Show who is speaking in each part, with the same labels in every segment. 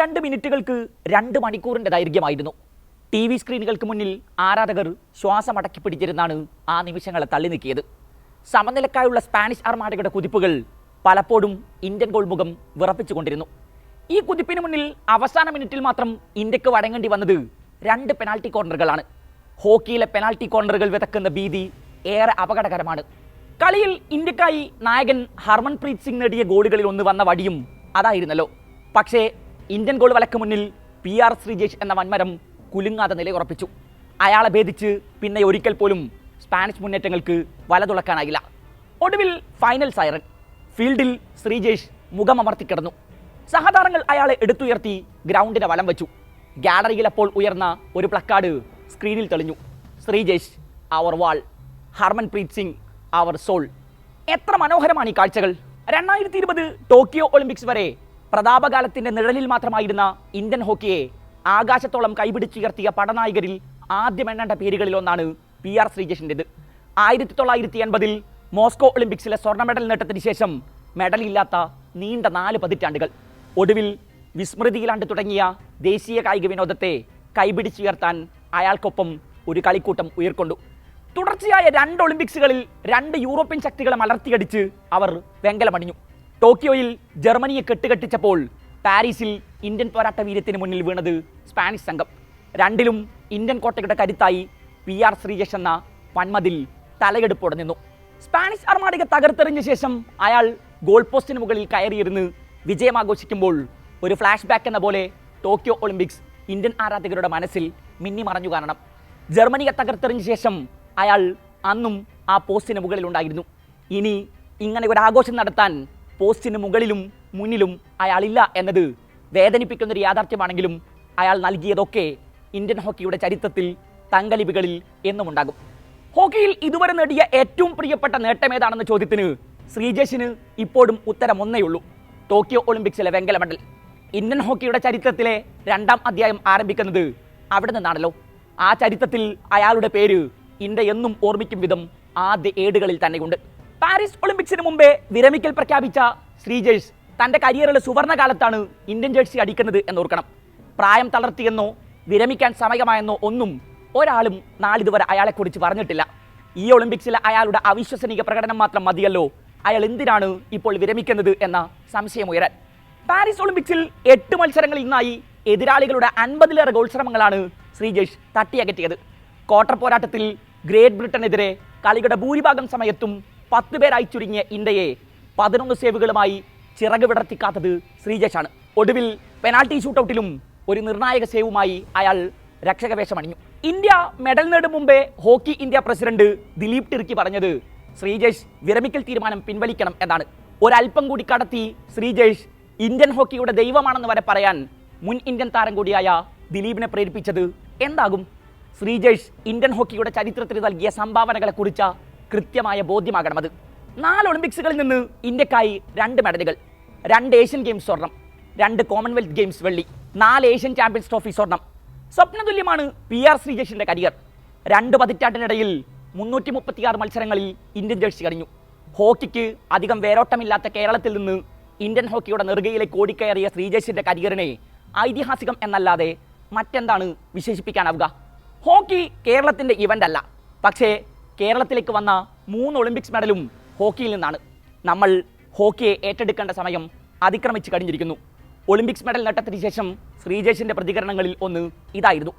Speaker 1: രണ്ട് മിനിറ്റുകൾക്ക് രണ്ട് മണിക്കൂറിന്റെ ദൈർഘ്യമായിരുന്നു. T V സ്ക്രീനുകൾക്ക് മുന്നിൽ ആരാധകർ ശ്വാസം അടക്കി പിടിച്ചിരുന്നാണ് ആ നിമിഷങ്ങളെ തള്ളി നീക്കിയത്. സമനിലക്കായുള്ള സ്പാനിഷ് അർമാടയുടെ കുതിപ്പുകൾ പലപ്പോഴും ഇന്ത്യൻ ഗോൾമുഖം വിറപ്പിച്ചുകൊണ്ടിരുന്നു. ഈ കുതിപ്പിന് മുന്നിൽ അവസാന മിനിറ്റിൽ മാത്രം ഇന്ത്യയ്ക്ക് വഴങ്ങേണ്ടി വന്നത് രണ്ട് പെനാൽറ്റി കോർണറുകളാണ്. ഹോക്കിയിലെ പെനാൽറ്റി കോർണറുകൾ വിതക്കുന്ന ഭീതി ഏറെ അപകടകരമാണ്. കളിയിൽ ഇന്ത്യക്കായി നായകൻ ഹർമൻപ്രീത് സിംഗ് നേടിയ ഗോളുകളിൽ ഒന്ന് വന്ന വടിയും അതായിരുന്നല്ലോ. പക്ഷേ ഇന്ത്യൻ ഗോൾ വലക്ക് മുന്നിൽ പി ആർ ശ്രീജേഷ് എന്ന വൻമരം കുലുങ്ങാതെ നിലയുറപ്പിച്ചു. അയാളെ ഭേദിച്ച് പിന്നെ ഒരിക്കൽ പോലും സ്പാനിഷ് മുന്നേറ്റങ്ങൾക്ക് വലതുളക്കാനായില്ല ഒടുവിൽ ഫൈനൽ സൈറൻ ഫീൽഡിൽ ശ്രീജേഷ് മുഖമമർത്തിക്കിടന്നു സഹതാരങ്ങൾ അയാളെ എടുത്തുയർത്തി ഗ്രൗണ്ടിനെ വലം വെച്ചു. ഗാലറിയിൽ അപ്പോൾ ഉയർന്ന ഒരു പ്ലക്കാർഡ് സ്ക്രീനിൽ തെളിഞ്ഞു. ശ്രീജേഷ് അവർ വാൾ ഹർമൻപ്രീത് സിംഗ് അവർ സോൾ എത്ര മനോഹരമാണ് ഈ കാഴ്ചകൾ. രണ്ടായിരത്തി ഇരുപത് ടോക്കിയോ ഒളിമ്പിക്സ് വരെ പ്രതാപകാലത്തിന്റെ നിഴലിൽ മാത്രമായിരുന്ന ഇന്ത്യൻ ഹോക്കിയെ ആകാശത്തോളം കൈപിടിച്ചുയർത്തിയ പടനായകരിൽ ആദ്യം എണ്ണേണ്ട പേരുകളിൽ ഒന്നാണ് പി ആർ ശ്രീജേഷിന്റെത് ആയിരത്തി തൊള്ളായിരത്തി എൺപതിൽ മോസ്കോ ഒളിമ്പിക്സിലെ സ്വർണ മെഡൽ നേട്ടത്തിന് ശേഷം മെഡലില്ലാത്ത നീണ്ട നാല് പതിറ്റാണ്ടുകൾ. ഒടുവിൽ വിസ്മൃതിയിലാണ്ട് തുടങ്ങിയ ദേശീയ കായിക വിനോദത്തെ കൈപിടിച്ചുയർത്താൻ അയാൾക്കൊപ്പം ഒരു കളിക്കൂട്ടം ഉയർക്കൊണ്ടു. തുടർച്ചയായ രണ്ട് ഒളിമ്പിക്സുകളിൽ രണ്ട് യൂറോപ്യൻ ശക്തികളെ മലർത്തിയടിച്ച് അവർ വെങ്കലമണിഞ്ഞു. ടോക്കിയോയിൽ ജർമ്മനിയെ കെട്ടുകെട്ടിച്ചപ്പോൾ പാരീസിൽ ഇന്ത്യൻ പോരാട്ട വീര്യത്തിന് മുന്നിൽ വീണത് സ്പാനിഷ് സംഘം. രണ്ടിലും ഇന്ത്യൻ കോട്ടയുടെ കരുത്തായി പി ആർ ശ്രീജേഷ് എന്ന വൻമതിൽ തലയെടുപ്പോടെ നിന്നു. സ്പാനിഷ് അർമാടിക തകർത്തെറിഞ്ഞ ശേഷം അയാൾ ഗോൾ പോസ്റ്റിന് മുകളിൽ കയറിയിരുന്ന് വിജയം ആഘോഷിക്കുമ്പോൾ ഒരു ഫ്ലാഷ് ബാക്ക് എന്ന പോലെ ടോക്കിയോ ഒളിമ്പിക്സ് ഇന്ത്യൻ ആരാധകരുടെ മനസ്സിൽ മിന്നി മറഞ്ഞു കാരണം ജർമ്മനിയെ തകർത്തെറിഞ്ഞ ശേഷം അയാൾ അന്നും ആ പോസ്റ്റിന് മുകളിൽ ഉണ്ടായിരുന്നു. ഇനി ഇങ്ങനെ ഒരു ആഘോഷം നടത്താൻ പോസ്റ്റിന് മുകളിലും മുന്നിലും അയാളില്ല എന്നത് വേദനിപ്പിക്കുന്ന ഒരു യാഥാർത്ഥ്യമാണെങ്കിലും അയാൾ നൽകിയതൊക്കെ ഇന്ത്യൻ ഹോക്കിയുടെ ചരിത്രത്തിൽ തങ്കലിപികളിൽ എന്നും ഉണ്ടാകും ഹോക്കിയിൽ ഇതുവരെ നേടിയ ഏറ്റവും പ്രിയപ്പെട്ട നേട്ടം ഏതാണെന്ന ചോദ്യത്തിന് ശ്രീജേഷിന് ഇപ്പോഴും ഉത്തരം ഒന്നേയുള്ളൂ ടോക്കിയോ ഒളിമ്പിക്സിലെ വെങ്കല മെഡൽ. ഇന്ത്യൻ ഹോക്കിയുടെ ചരിത്രത്തിലെ രണ്ടാം അധ്യായം ആരംഭിക്കുന്നത് അവിടെ നിന്നാണല്ലോ. ആ ചരിത്രത്തിൽ അയാളുടെ പേര് ഇന്ത്യ എന്നും ഓർമ്മിക്കും വിധം ആദ്യ ഏടുകളിൽ തന്നെയുണ്ട്. പാരീസ് ഒളിമ്പിക്സിന് മുമ്പേ വിരമിക്കൽ പ്രഖ്യാപിച്ച ശ്രീജേഷ് തന്റെ കരിയറിലെ സുവർണകാലത്താണ് ഇന്ത്യൻ ജേഴ്സി അടിക്കുന്നത് എന്നോർക്കണം. പ്രായം തളർത്തിയെന്നോ വിരമിക്കാൻ സമയമായെന്നോ ഒന്നും ഒരാളും നാളിതുവരെ അയാളെക്കുറിച്ച് പറഞ്ഞിട്ടില്ല. ഈ ഒളിമ്പിക്സിലെ അയാളുടെ അവിശ്വസനീയ പ്രകടനം മാത്രം മതിയല്ലോ. അയാൾ എന്തിനാണ് ഇപ്പോൾ വിരമിക്കുന്നത് എന്ന സംശയമുയരാൻ പാരീസ് ഒളിമ്പിക്സിൽ എട്ട് മത്സരങ്ങളിൽ നിന്നായി എതിരാളികളുടെ അൻപതിലേറെ ഗോൾ ശ്രമങ്ങളാണ് ശ്രീജേഷ് തട്ടിയകറ്റിയത്. ക്വാർട്ടർ പോരാട്ടത്തിൽ ഗ്രേറ്റ് ബ്രിട്ടനെതിരെ കളിയുടെ ഭൂരിഭാഗം സമയത്തും പത്ത് പേരായി ചുരുങ്ങിയ ഇന്ത്യയെ പതിനൊന്ന് സേവുകളുമായി ചിറക് വിടർത്തിക്കാത്തത് ശ്രീജേഷാണ്. ഒടുവിൽ പെനാൽറ്റി ഷൂട്ടൗട്ടിലും ഒരു നിർണായക സേവുമായി അയാൾ രക്ഷകവേഷമണിഞ്ഞു ഇന്ത്യ മെഡൽ നേടും മുമ്പേ hockey India president Dilip Tirkey പറഞ്ഞത് ശ്രീജേഷ് വിരമിക്കൽ തീരുമാനം പിൻവലിക്കണം എന്നാണ്. ഒരല്പം കൂടി കടത്തി ശ്രീജേഷ് ഇന്ത്യൻ ഹോക്കിയുടെ ദൈവമാണെന്ന് വരെ പറയാൻ മുൻ ഇന്ത്യൻ താരം കൂടിയായ ദിലീപിനെ പ്രേരിപ്പിച്ചത് എന്താകും? ശ്രീജേഷ് ഇന്ത്യൻ ഹോക്കിയുടെ ചരിത്രത്തിന് നൽകിയ സംഭാവനകളെ കുറിച്ച കൃത്യമായ ബോധ്യമാകണം അത്. നാല് ഒളിമ്പിക്സുകളിൽ നിന്ന് ഇന്ത്യക്കായി രണ്ട് മെഡലുകൾ രണ്ട് ഏഷ്യൻ ഗെയിംസ് സ്വർണം രണ്ട് കോമൺവെൽത്ത് ഗെയിംസ് വെള്ളി നാല് ഏഷ്യൻ ചാമ്പ്യൻസ് ട്രോഫി സ്വർണം. സ്വപ്നതുല്യമാണ് പി ആർ ശ്രീജേഷിന്റെ കരിയർ. രണ്ട് പതിറ്റാണ്ടിനിടയിൽ മുന്നൂറ്റി മുപ്പത്തിയാറ് മത്സരങ്ങളിൽ ഇന്ത്യൻ ജേഴ്സി കഴിഞ്ഞു ഹോക്കിക്ക് അധികം വേരോട്ടമില്ലാത്ത കേരളത്തിൽ നിന്ന് ഇന്ത്യൻ ഹോക്കിയുടെ നെറുകയിലേക്ക് ഓടിക്കയറിയ ശ്രീജേഷിന്റെ കരിയറിനെ ഐതിഹാസികം എന്നല്ലാതെ മറ്റെന്താണ് വിശേഷിപ്പിക്കാനാവുക? ഹോക്കി കേരളത്തിന്റെ ഇവന്റ് അല്ല. പക്ഷേ കേരളത്തിലേക്ക് വന്ന മൂന്ന് ഒളിമ്പിക്സ് മെഡലും ഹോക്കിയിൽ നിന്നാണ്. നമ്മൾ ഹോക്കിയെ ഏറ്റെടുക്കേണ്ട സമയം അതിക്രമിച്ച് കഴിഞ്ഞിരിക്കുന്നു. ഒളിമ്പിക്സ് മെഡൽ നേട്ടത്തിന് ശേഷം ശ്രീജേഷിന്റെ പ്രതികരണങ്ങളിൽ ഒന്ന് ഇതായിരുന്നു.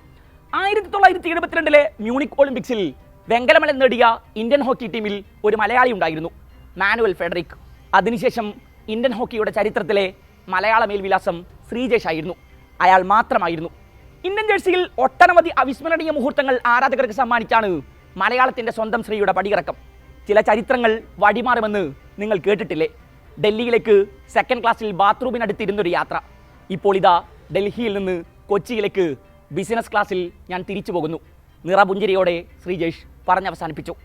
Speaker 1: ആയിരത്തി തൊള്ളായിരത്തി എഴുപത്തിരണ്ടിലെ മ്യൂണിക് ഒളിമ്പിക്സിൽ വെങ്കല മെഡൽ നേടിയ ഇന്ത്യൻ ഹോക്കി ടീമിൽ ഒരു മലയാളി ഉണ്ടായിരുന്നു മാനുവൽ ഫെഡറിക്. അതിനുശേഷം ഇന്ത്യൻ ഹോക്കിയുടെ ചരിത്രത്തിലെ മലയാള മേൽവിലാസം ശ്രീജേഷ് ആയിരുന്നു അയാൾ മാത്രമായിരുന്നു. ഇന്ത്യൻ ജേഴ്സിയിൽ ഒട്ടനവധി അവിസ്മരണീയ മുഹൂർത്തങ്ങൾ ആരാധകർക്ക് സമ്മാനിച്ചാണ് മലയാളത്തിന്റെ സ്വന്തം ശ്രീയുടെ പടിയിറക്കം. ചില ചരിത്രങ്ങൾ വഴിമാറുമെന്ന് നിങ്ങൾ കേട്ടിട്ടില്ലേ? ഡൽഹിയിലേക്ക് സെക്കൻഡ് ക്ലാസ്സിൽ ബാത്റൂമിനടുത്തിരുന്നൊരു യാത്ര. ഇപ്പോൾ ഇതാ ഡൽഹിയിൽ നിന്ന് കൊച്ചിയിലേക്ക് ബിസിനസ് ക്ലാസ്സിൽ ഞാൻ തിരിച്ചു പോകുന്നു. നിറപുഞ്ചിരിയോടെ ശ്രീജേഷ് പറഞ്ഞവസാനിപ്പിച്ചു.